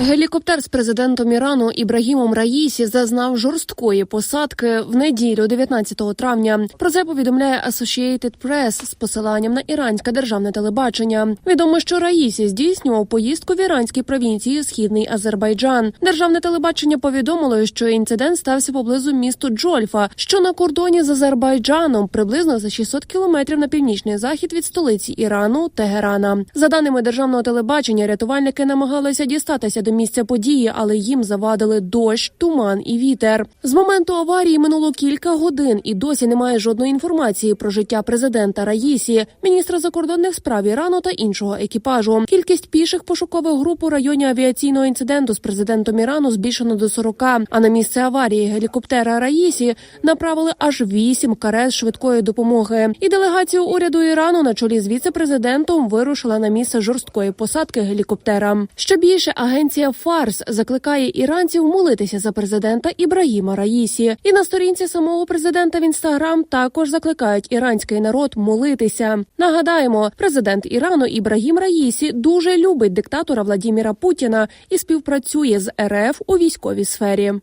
Гелікоптер з президентом Ірану Ібрагімом Раїсі зазнав жорсткої посадки в неділю, 19 травня. Про це повідомляє Associated Press з посиланням на іранське державне телебачення. Відомо, що Раїсі здійснював поїздку в іранській провінції Східний Азербайджан. Державне телебачення повідомило, що інцидент стався поблизу місту Джольфа, що на кордоні з Азербайджаном, приблизно за 600 кілометрів на північний захід від столиці Ірану Тегерана. За даними державного телебачення, рятувальники намагалися дістатися до місця події, але їм завадили дощ, туман і вітер. З моменту аварії минуло кілька годин, і досі немає жодної інформації про життя президента Раїсі, міністра закордонних справ Ірану та іншого екіпажу. Кількість піших пошукових груп у районі авіаційного інциденту з президентом Ірану збільшено до 40, А на місце аварії гелікоптера Раїсі направили аж вісім карет швидкої допомоги. І делегація уряду Ірану на чолі з віце-президентом вирушила на місце жорсткої посадки гелікоптера. Що більше агенція Фарс закликає іранців молитися за президента Ібрагіма Раїсі. І на сторінці самого президента в інстаграм також закликають іранський народ молитися. Нагадаємо, президент Ірану Ібрагім Раїсі дуже любить диктатора Владіміра Путіна і співпрацює з РФ у військовій сфері.